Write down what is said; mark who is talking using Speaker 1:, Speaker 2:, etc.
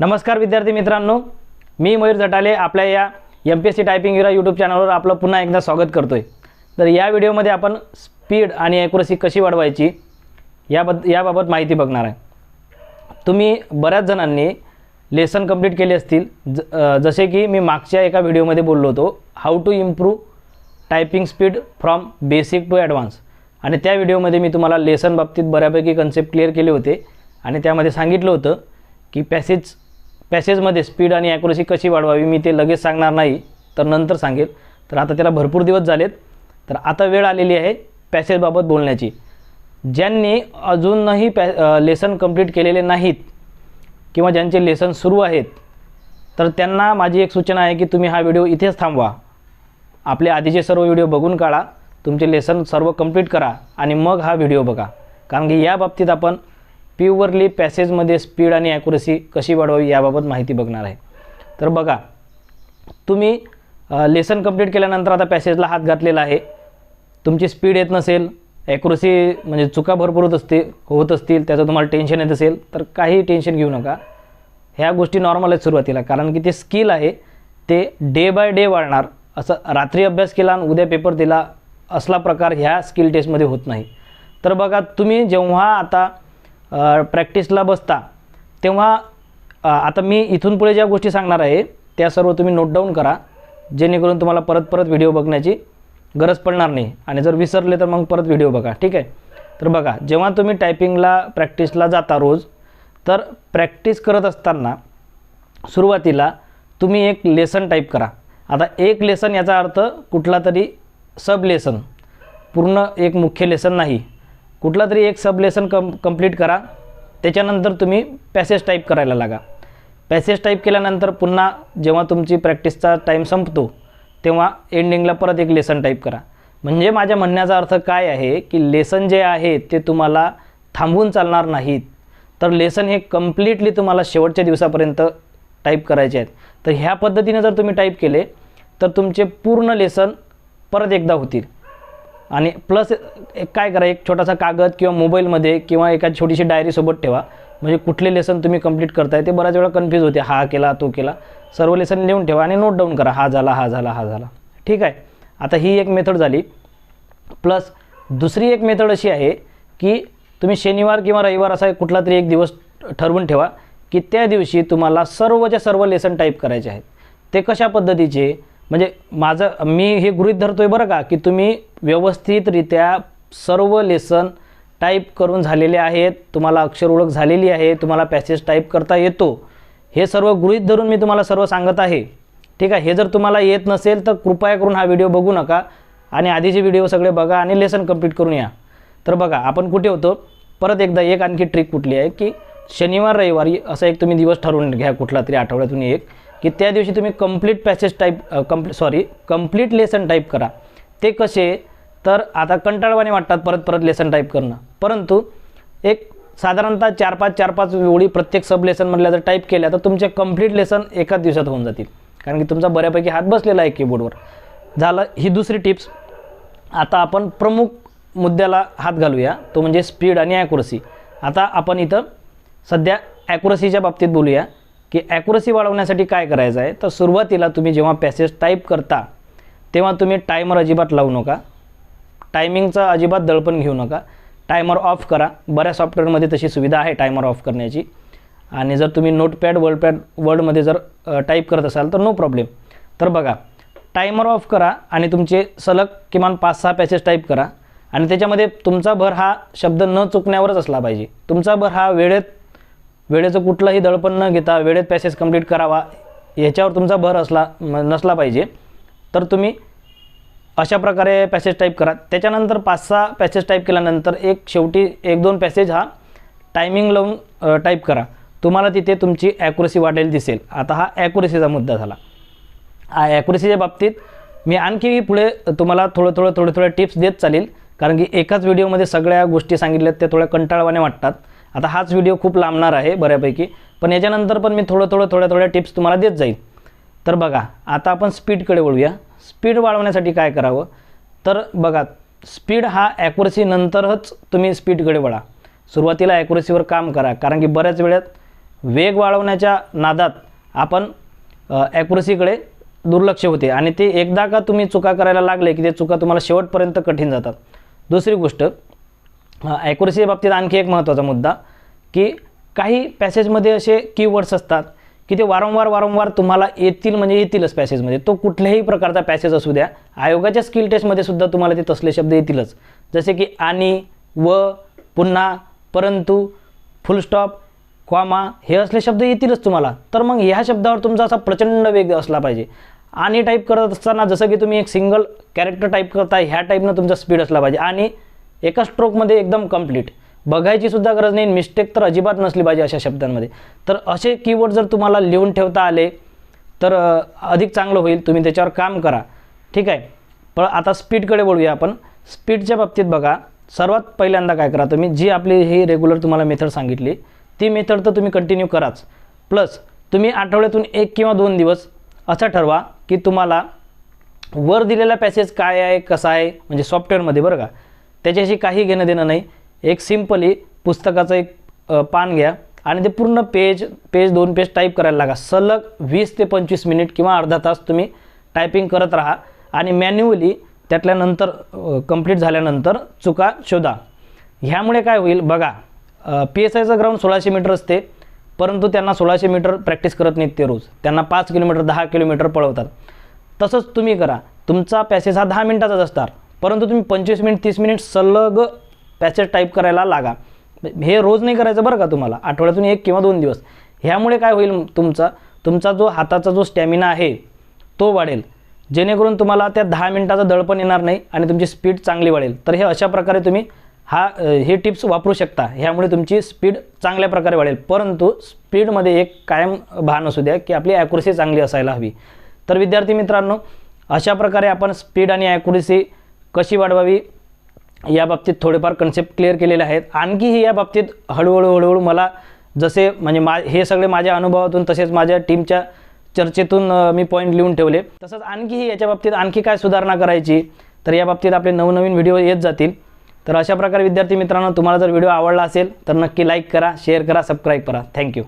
Speaker 1: नमस्कार विद्यार्थी मित्रांनो मी मयूर जटाले आपल्या या M P S C typing युरा YouTube चॅनलवर आपलं पुन्हा एकदा स्वागत करतो आहे तर या व्हिडिओमध्ये आपण स्पीड आणि ॲक्युरसी कशी वाढवायची याबद्द याबाबत माहिती बघणार आहे. तुम्ही बऱ्याच जणांनी लेसन कंप्लीट केले असतील. ज जसे की मी मागच्या एका व्हिडिओमध्ये बोललो होतो how to improve typing speed from basic to advance आणि त्या व्हिडिओमध्ये मी तुम्हाला लेसन बाबतीत बऱ्यापैकी कन्सेप्ट क्लिअर केले होते. आणि त्यामध्ये सांगितलं होतं की पॅसेज पॅसेजमध्ये स्पीड आणि ॲक्युरेसी कशी वाढवावी मी ते लगेच सांगणार नाही तर नंतर सांगेल. तर आता त्याला भरपूर दिवस झालेत. तर आता वेळ आलेली आहे पॅसेजबाबत बोलण्याची. ज्यांनी अजूनही पॅ लेसन कंप्लीट केलेले नाहीत किंवा ज्यांचे लेसन सुरू आहेत तर त्यांना माझी एक सूचना आहे की तुम्ही हा व्हिडिओ इथेच थांबवा. आपले आधीचे सर्व व्हिडिओ बघून काढा. तुमचे लेसन सर्व कंप्लीट करा आणि मग हा व्हिडिओ बघा. कारण की या बाबतीत आपण प्युअरली पॅसेजमध्ये स्पीड आणि ॲक्युरसी कशी वाढवावी याबाबत माहिती बघणार आहे. तर बघा तुम्ही लेसन कंप्लीट केल्यानंतर आता पॅसेजला हात घातलेला आहे. तुमची स्पीड येत नसेल ॲक्युरसी म्हणजे चुका भरपूर होत असते होत असतील त्याचं तुम्हाला टेन्शन येत असेल तर काही टेन्शन घेऊ नका. ह्या गोष्टी नॉर्मल आहेत सुरुवातीला कारण की ते स्किल आहे ते डे बाय डे वाढणार. असं रात्री अभ्यास केला आणि उद्या पेपर दिला असला प्रकार ह्या स्किल टेस्टमध्ये होत नाही. तर बघा तुम्ही जेव्हा आता प्रॅक्टिसला बसता. तेव्हा आता मी इथून पुढे ज्या गोष्टी सांगणार आहे त्या सर्व तुम्ही नोट डाऊन करा. जेणेकरून तुम्हाला परत परत व्हिडिओ बघण्याची गरज पडणार नाही. आणि जर विसरले तर मग परत व्हिडिओ बघा. ठीक आहे? तर बघा जेव्हा तुम्ही टायपिंगला प्रॅक्टिसला जाता रोज तर प्रॅक्टिस करत असताना सुरुवातीला तुम्ही एक लेसन टाईप करा. आता एक लेसन याचा अर्थ कुठला तरी सब लेसन पूर्ण एक मुख्य लेसन नाही. कुठला तरी एक सब लेसन कम कंप्लीट करा. त्याच्यानंतर तुम्ही पॅसेज टाईप करायला लागा. पॅसेज टाईप केल्यानंतर पुन्हा जेव्हा तुमची प्रॅक्टिसचा टाईम संपतो तेव्हा एंडिंगला परत एक लेसन टाईप करा. म्हणजे माझ्या म्हणण्याचा अर्थ काय आहे की लेसन जे आहे ते तुम्हाला थांबवून चालणार नाहीत. तर लेसन हे कम्प्लिटली तुम्हाला शेवटच्या दिवसापर्यंत टाईप करायचे आहेत. तर ह्या पद्धतीने जर तुम्ही टाईप केले तर तुमचे पूर्ण लेसन परत एकदा होतील. आणि प्लस एक काय करा एक छोटासा कागद किंवा मोबाईलमध्ये किंवा एका छोटीशी डायरीसोबत ठेवा. म्हणजे कुठले लेसन तुम्ही कंप्लीट करताय ते बऱ्याच वेळा कन्फ्यूज होते. हा केला तो केला. सर्व लेसन लिहून ठेवा आणि नोट डाऊन करा. हा झाला हा झाला हा झाला. ठीक आहे? आता ही एक मेथड झाली. प्लस दुसरी एक मेथड अशी आहे की तुम्ही शनिवार किंवा रविवार असा कुठला तरी एक दिवस ठरवून ठेवा की त्या दिवशी तुम्हाला सर्वच्या सर्व लेसन टाईप करायचे आहेत. ते कशा पद्धतीचे? म्हणजे माझं मी हे गृहित धरतो आहे बरं का की तुम्ही व्यवस्थितरित्या सर्व लेसन टाईप करून झालेले आहेत तुम्हाला अक्षर ओळख झालेली आहे तुम्हाला पॅसेज टाईप करता येतो. हे सर्व गृहित धरून मी तुम्हाला सर्व सांगत आहे. ठीक आहे? हे जर तुम्हाला येत नसेल तर कृपया करून हा व्हिडिओ बघू नका आणि आधीचे व्हिडिओ सगळे बघा आणि लेसन कंप्लीट करून या. तर बघा आपण कुठे होतो? परत एकदा एक आणखी ट्रिक कुठली आहे की शनिवार रविवारी असा एक तुम्ही दिवस ठरवून घ्या कुठला तरी आठवड्यातून एक. की त्या दिवशी तुम्ही complete passage type कम्प्ली sorry complete lesson type करा. ते कसे? तर आता कंटाळवाने वाटतात परत परत लेसन टाईप करणं. परंतु एक साधारणतः चार पाच चार पाच ओळी प्रत्येक सब लेसन म्हटल्या जर टाईप केल्या तर तुमचे कंप्लीट लेसन एकाच दिवसात होऊन जातील. कारण की तुमचा बऱ्यापैकी हात बसलेला आहे कीबोर्डवर झालं ही दुसरी टिप्स आता आपण प्रमुख मुद्द्याला हात घालूया. तो म्हणजे स्पीड आणि ॲक्युरसी आता आपण इथं सध्या ॲक्युरसीच्या बाबतीत बोलूया. की ॲक्युरसी वाढवण्यासाठी काय करायचं आहे? तर सुरुवातीला तुम्ही जेव्हा पॅसेज टाईप करता तेव्हा तुम्ही टायमर अजिबात लावू नका. टायमिंगचा अजिबात दळपण घेऊ नका. टायमर ऑफ करा. बऱ्याच सॉफ्टवेअरमध्ये तशी सुविधा आहे टायमर ऑफ करण्याची. आणि जर तुम्ही नोटपॅड वर्डपॅड वर्डमध्ये जर टाईप करत असाल तर नो प्रॉब्लेम तर बघा टायमर ऑफ करा आणि तुमचे सलग किमान पाच सहा पॅसेज टाईप करा. आणि त्याच्यामध्ये तुमचा भर हा शब्द न चुकण्यावरच असला पाहिजे. तुमचा भर हा वेळेत वेळेचं कुठलंही दडपण न घेता वेळेत पॅसेज कंप्लीट करावा ह्याच्यावर तुमचा भर असला नसला पाहिजे. तर तुम्ही अशा प्रकारे पॅसेज टाईप करा. त्याच्यानंतर पाच सहा पॅसेज टाईप केल्यानंतर एक शेवटी एक दोन पॅसेज हा टायमिंग लावून टाईप करा. तुम्हाला तिथे तुमची ॲक्युरेसी वाढेल दिसेल. आता हा ॲक्युरेसीचा मुद्दा झाला. हा ॲक्युरेसीच्या बाबतीत मी आणखी पुढे तुम्हाला थोडं थोडं थोडे थोडे टिप्स देत चालेल. कारण की एकाच व्हिडिओमध्ये सगळ्या गोष्टी सांगितल्यात त्या थोड्या कंटाळवाने वाटतात. आता हाच व्हिडिओ खूप लांबणार आहे बऱ्यापैकी. पण याच्यानंतर पण मी थोडं थोडं थोड्या थोड्या टिप्स तुम्हाला देत जाईल. तर बघा आता आपण स्पीडकडे वळूया. स्पीड वाढवण्यासाठी काय करावं? तर बघा स्पीड हा ॲक्युरसी नंतरच तुम्ही स्पीडकडे वळा. सुरुवातीला ॲक्युरसीवर काम करा कारण की बऱ्याच वेळात वेग वाढवण्याच्या नादात आपण ॲक्युरसीकडे दुर्लक्ष होते. आणि ते एकदा का तुम्ही चुका करायला लागले की ते चुका तुम्हाला शेवटपर्यंत कठीण जातात. दुसरी गोष्ट ॲक्युरसी बाबतीत आणखी एक महत्त्वाचा मुद्दा की काही पॅसेजमध्ये असे कीवर्ड्स असतात की ते वारंवार वारंवार तुम्हाला येतील म्हणजे येतीलच पॅसेजमध्ये तो कुठल्याही प्रकारचा पॅसेज असू द्या आयोगाच्या स्किल टेस्टमध्ये सुद्धा तुम्हाला ते तसले शब्द येतीलच. जसे की आणि व पुन्हा परंतु फुल स्टॉप हे असले शब्द येतीलच तुम्हाला. तर मग ह्या शब्दावर तुमचा असा प्रचंड वेग असला पाहिजे. आणि टाईप करत असताना जसं की तुम्ही एक सिंगल कॅरेक्टर टाईप करता ह्या टाईपनं तुमचा स्पीड असला पाहिजे. आणि एका स्ट्रोकमध्ये एकदम कंप्लीट बघायची सुद्धा गरज नाही मिस्टेक तर अजिबात नसली पाहिजे अशा शब्दांमध्ये. तर असे कीवर्ड जर तुम्हाला लिहून ठेवता आले तर अधिक चांगलं होईल. तुम्ही त्याच्यावर काम करा. ठीक आहे? पण आता स्पीडकडे बोलूया आपण. स्पीडच्या बाबतीत बघा सर्वात पहिल्यांदा काय करा तुम्ही? जी आपली ही रेग्युलर तुम्हाला मेथड सांगितली ती मेथड तर तुम्ही कंटिन्यू कराच. प्लस तुम्ही आठवड्यातून एक किंवा दोन दिवस असं ठरवा की तुम्हाला वर दिलेला पॅसेज काय आहे कसा आहे? म्हणजे सॉफ्टवेअरमध्ये बरं का? त्याच्याशी काही घेणं देणं नाही. एक सिम्पली पुस्तकाचं एक पान घ्या आणि ते पूर्ण पेज पेज दोन पेज टाईप करायला लागा. सलग वीस ते पंचवीस मिनिट किंवा अर्धा तास तुम्ही टायपिंग करत राहा आणि मॅन्युअली त्यातल्यानंतर कंप्लीट झाल्यानंतर चुका शोधा. ह्यामुळे काय होईल बघा पी एस आयचं ग्राउंड सोळाशे मीटर असते परंतु त्यांना सोळाशे मीटर प्रॅक्टिस करत नाहीत ते रोज. त्यांना पाच किलोमीटर दहा किलोमीटर पळवतात. तसंच तुम्ही करा. तुमचा पॅसेज हा दहा मिनिटाचाच असणार. परंतु तुम्ही पंचवीस मिनिट तीस मिनिट सलग पॅसेज टाईप करायला लागा. हे रोज नाही करायचं बरं का तुम्हाला? आठवड्यातून एक किंवा दोन दिवस. ह्यामुळे काय होईल तुमचा? तुमचा जो हाताचा जो स्टॅमिना आहे तो वाढेल. जेणेकरून तुम्हाला त्या दहा मिनिटाचं दडपण येणार नाही आणि तुमची स्पीड चांगली वाढेल. तर हे अशा प्रकारे तुम्ही हा हे टिप्स वापरू शकता. ह्यामुळे तुमची स्पीड चांगल्या प्रकारे वाढेल. परंतु स्पीडमध्ये एक कायम भान असू द्या की आपली ॲक्युरेसी चांगली असायला हवी. तर विद्यार्थी मित्रांनो अशा प्रकारे आपण स्पीड आणि ॲक्युरेसी कशी वाढवावी या बाबतीत थोडेफार कन्सेप्ट क्लिअर केलेले आहेत. आणखीही या बाबतीत हळूहळू हळूहळू मला जसे म्हणजे मा हे सगळे माझ्या अनुभवातून तसेच माझ्या टीमच्या चर्चेतून मी पॉईंट लिहून ठेवले. तसंच आणखीही याच्या बाबतीत आणखी काय सुधारणा करायची तर या बाबतीत आपले नवनवीन व्हिडिओ येत जातील. तर अशा प्रकारे विद्यार्थी मित्रांनो तुम्हाला जर व्हिडिओ आवडला असेल तर नक्की लाईक करा शेअर करा सबस्क्राईब करा. थँक्यू